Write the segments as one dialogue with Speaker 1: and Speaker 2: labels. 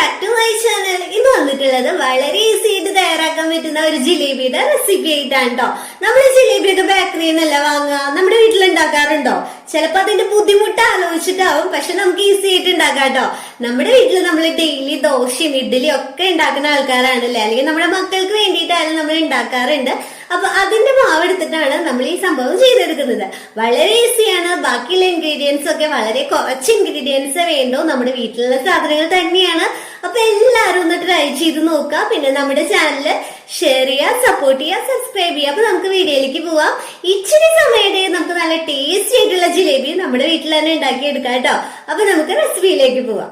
Speaker 1: Back to ഇന്ന് വന്നിട്ടുള്ളത്. വളരെ ഈസി ആയിട്ട് തയ്യാറാക്കാൻ പറ്റുന്ന ഒരു ജിലേബിയുടെ റെസിപ്പി ആയിട്ടാണ് കേട്ടോ നമ്മൾ ജിലേബിയൊക്കെ ബേക്കറി നിന്നല്ല വാങ്ങുക? നമ്മുടെ വീട്ടിൽ ഉണ്ടാക്കാറുണ്ടോ? ചിലപ്പോ അതിന്റെ ബുദ്ധിമുട്ട് ആലോചിച്ചിട്ടാവും പക്ഷെ നമുക്ക് ഈസി ആയിട്ട് ഉണ്ടാക്കാം കേട്ടോ നമ്മുടെ വീട്ടിൽ നമ്മൾ ഡെയിലി ദോശയും ഇഡ്ഡലിയും ഒക്കെ ഉണ്ടാക്കുന്ന ആൾക്കാരാണല്ലേ അല്ലെങ്കിൽ നമ്മുടെ മക്കൾക്ക് വേണ്ടിയിട്ടായാലും നമ്മൾ ഉണ്ടാക്കാറുണ്ട്. അപ്പൊ അതിന്റെ മാവ് എടുത്തിട്ടാണ് നമ്മൾ ഈ സംഭവം ചെയ്തെടുക്കുന്നത്. വളരെ ഈസിയാണ് ബാക്കിയുള്ള ഇൻഗ്രീഡിയൻസ് ഒക്കെ വളരെ കുറച്ച് ഇൻഗ്രീഡിയൻസ് വേണ്ടോ. നമ്മുടെ വീട്ടിലുള്ള സാധനങ്ങൾ തന്നെയാണ്. അപ്പൊ എല്ലാരും ഒന്ന് ട്രൈ ചെയ്ത് നോക്കുക. പിന്നെ നമ്മുടെ ചാനൽ ഷെയർ ചെയ്യുക സപ്പോർട്ട് ചെയ്യുക സബ്സ്ക്രൈബ് ചെയ്യാം അപ്പൊ നമുക്ക് വീഡിയോയിലേക്ക് പോവാം. ഇച്ചിരി സമയത്തെ നമുക്ക് നല്ല ടേസ്റ്റി ആയിട്ടുള്ള ജിലേബി നമ്മുടെ വീട്ടിൽ തന്നെ ഉണ്ടാക്കി എടുക്കാം കേട്ടോ. അപ്പൊ നമുക്ക് റെസിപ്പിയിലേക്ക് പോവാം.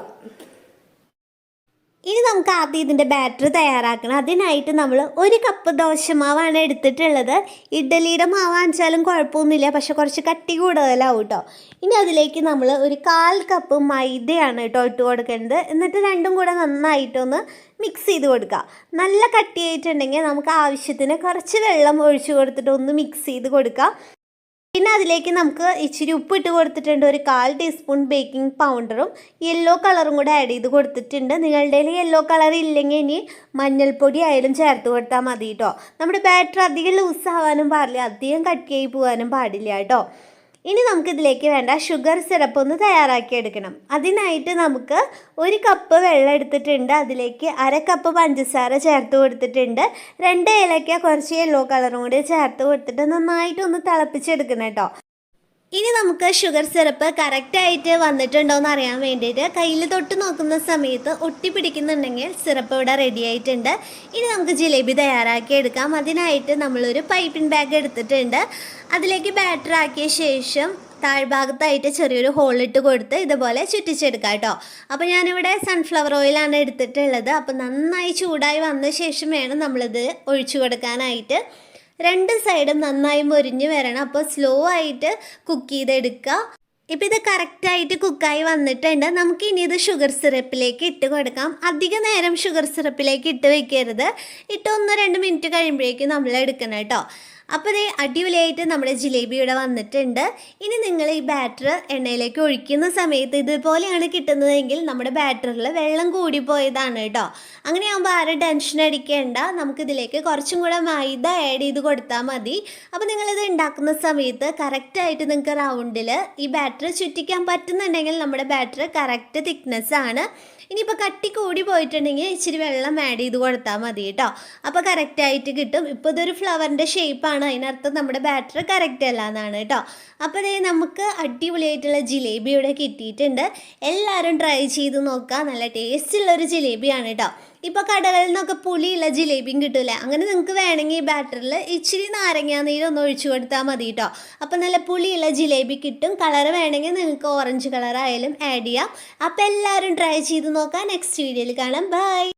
Speaker 1: ഇനി നമുക്ക് ആദ്യം ഇതിന്റെ ബാറ്റർ തയ്യാറാക്കണം. അതിനായിട്ട് നമ്മൾ ഒരു കപ്പ് ദോശമാവാണ് എടുത്തിട്ടുള്ളത്. ഇഡ്ഡലിയുടെ മാവാണെച്ചാലും കുഴപ്പമൊന്നുമില്ല. പക്ഷെ കുറച്ച് കട്ടി കൂടുതലാവും കേട്ടോ ഇനി അതിലേക്ക് നമ്മൾ ഒരു കാൽ കപ്പ് മൈദയാണ് കേട്ടോ ഇട്ട് കൊടുക്കേണ്ടത്. എന്നിട്ട് രണ്ടും കൂടെ നന്നായിട്ടൊന്ന് മിക്സ് ചെയ്ത് കൊടുക്കുക നല്ല കട്ടിയായിട്ടുണ്ടെങ്കിൽ നമുക്ക് ആവശ്യത്തിന് കുറച്ച് വെള്ളം ഒഴിച്ചു കൊടുത്തിട്ട് ഒന്ന് മിക്സ് ചെയ്ത് കൊടുക്കുക പിന്നെ അതിലേക്ക് നമുക്ക് ഇച്ചിരി ഉപ്പ് ഇട്ട് കൊടുത്തിട്ടുണ്ട്. ഒരു കാൽ ടീസ്പൂൺ ബേക്കിംഗ് പൗഡറും യെല്ലോ കളറും കൂടെ ആഡ് ചെയ്ത് കൊടുത്തിട്ടുണ്ട്. നിങ്ങളുടെ കയ്യിൽ യെല്ലോ കളർ ഇല്ലെങ്കിൽ ഇനി മഞ്ഞൾപ്പൊടി ആയാലും ചേർത്ത് കൊടുത്താൽ മതി കേട്ടോ നമ്മുടെ ബാറ്റർ അധികം ലൂസ് ആവാനും പാടില്ല. അധികം കട്ടിയായി പോകാനും പാടില്ല കേട്ടോ ഇനി നമുക്കിതിലേക്ക് വേണ്ട ഷുഗർ സിറപ്പ് ഒന്ന് തയ്യാറാക്കി എടുക്കണം. അതിനായിട്ട് നമുക്ക് ഒരു കപ്പ് വെള്ളം എടുത്തിട്ടുണ്ട്. അതിലേക്ക് അര കപ്പ് പഞ്ചസാര ചേർത്ത് കൊടുത്തിട്ടുണ്ട്. രണ്ട് ഏലക്ക കുറച്ച് യെല്ലോ കളറും കൂടി ചേർത്ത് കൊടുത്തിട്ട് നന്നായിട്ടൊന്ന് തിളപ്പിച്ചെടുക്കണം കേട്ടോ. ഇനി നമുക്ക് ഷുഗർ സിറപ്പ് കറക്റ്റായിട്ട് വന്നിട്ടുണ്ടോ എന്ന് അറിയാൻ വേണ്ടിയിട്ട് കയ്യിൽ തൊട്ട് നോക്കുന്ന സമയത്ത് ഒട്ടി പിടിക്കുന്നുണ്ടെങ്കിൽ സിറപ്പ് ഇവിടെ റെഡി ആയിട്ടുണ്ട്. ഇനി നമുക്ക് ജിലേബി തയ്യാറാക്കി എടുക്കാം. അതിനായിട്ട് നമ്മളൊരു പൈപ്പിംഗ് ബാഗ് എടുത്തിട്ടുണ്ട്. അതിലേക്ക് ബാറ്റർ ആക്കിയ ശേഷം താഴ്ഭാഗത്തായിട്ട് ചെറിയൊരു ഹോളിട്ട് കൊടുത്ത് ഇതുപോലെ ചുറ്റിച്ചെടുക്കാം കേട്ടോ. അപ്പോൾ ഞാനിവിടെ സൺഫ്ലവർ ഓയിലാണ് എടുത്തിട്ടുള്ളത്. അപ്പോൾ നന്നായി ചൂടായി വന്ന ശേഷം വേണം നമ്മളിത് ഒഴിച്ചു കൊടുക്കാനായിട്ട്. രണ്ട് സൈഡും നന്നായി മൊരിഞ്ഞ് വരണം. അപ്പോൾ സ്ലോ ആയിട്ട് കുക്ക് ചെയ്തെടുക്കുക. ഇപ്പം ഇത് കറക്റ്റായിട്ട് കുക്കായി വന്നിട്ടുണ്ട്. നമുക്ക് ഇനി ഇത് ഷുഗർ സിറപ്പിലേക്ക് ഇട്ട് കൊടുക്കാം. അധിക നേരം ഷുഗർ സിറപ്പിലേക്ക് ഇട്ട് വെക്കരുത്. ഇട്ട് ഒന്ന് രണ്ട് മിനിറ്റ് കഴിയുമ്പോഴേക്കും നമ്മൾ എടുക്കണം കേട്ടോ. അപ്പോൾ ഇത് അടിപൊളിയായിട്ട് നമ്മുടെ ജിലേബി ഇവിടെ വന്നിട്ടുണ്ട്. ഇനി നിങ്ങൾ ഈ ബാറ്റർ എണ്ണയിലേക്ക് ഒഴിക്കുന്ന സമയത്ത് ഇതുപോലെയാണ് കിട്ടുന്നതെങ്കിൽ നമ്മുടെ ബാറ്ററിൽ വെള്ളം കൂടിപ്പോയതാണ് കേട്ടോ. അങ്ങനെയാകുമ്പോൾ ആരും ടെൻഷൻ അടിക്കേണ്ട. നമുക്കിതിലേക്ക് കുറച്ചും കൂടെ മൈദ ആഡ് ചെയ്ത് കൊടുത്താൽ മതി. അപ്പോൾ നിങ്ങളിത് ഉണ്ടാക്കുന്ന സമയത്ത് കറക്റ്റായിട്ട് നിങ്ങൾക്ക് റൗണ്ടിൽ ഈ ബാറ്റർ ചുറ്റിക്കാൻ പറ്റുന്നുണ്ടെങ്കിൽ നമ്മുടെ ബാറ്റർ കറക്റ്റ് തിക്നെസ് ആണ്. ഇനിയിപ്പോൾ കട്ടി കൂടി പോയിട്ടുണ്ടെങ്കിൽ ഇച്ചിരി വെള്ളം ആഡ് ചെയ്ത് കൊടുത്താൽ മതി കേട്ടോ. അപ്പോൾ കറക്റ്റായിട്ട് കിട്ടും. ഇപ്പോൾ ഇതൊരു ഫ്ലവറിന്റെ ഷേപ്പാണ് അതിനർത്ഥം നമ്മുടെ ബാറ്റർ കറക്റ്റ് അല്ല എന്നാണ് കേട്ടോ. അപ്പോൾ ദേ നമുക്ക് അടിപൊളിയായിട്ടുള്ള ജിലേബി ഇവിടെ കിട്ടിയിട്ടുണ്ട്. എല്ലാവരും ട്രൈ ചെയ്ത് നോക്കുക നല്ല ടേസ്റ്റുള്ളൊരു ജിലേബിയാണ് കേട്ടോ. ഇപ്പോൾ കടകളിൽ നിന്നൊക്കെ പുളിയുള്ള ജിലേബിയും കിട്ടൂലേ അങ്ങനെ നിങ്ങൾക്ക് വേണമെങ്കിൽ ബാറ്ററിൽ ഇച്ചിരി നാരങ്ങ നീര് ഒന്ന് ഒഴിച്ചു കൊടുത്താൽ മതി കേട്ടോ. അപ്പോൾ നല്ല പുളിയുള്ള ജിലേബി കിട്ടും. കളർ വേണമെങ്കിൽ നിങ്ങൾക്ക് ഓറഞ്ച് കളറായാലും ആഡ് ചെയ്യാം. അപ്പോൾ എല്ലാവരും ട്രൈ ചെയ്ത് നോക്കാം. നെക്സ്റ്റ് വീഡിയോയിൽ കാണാം. ബൈ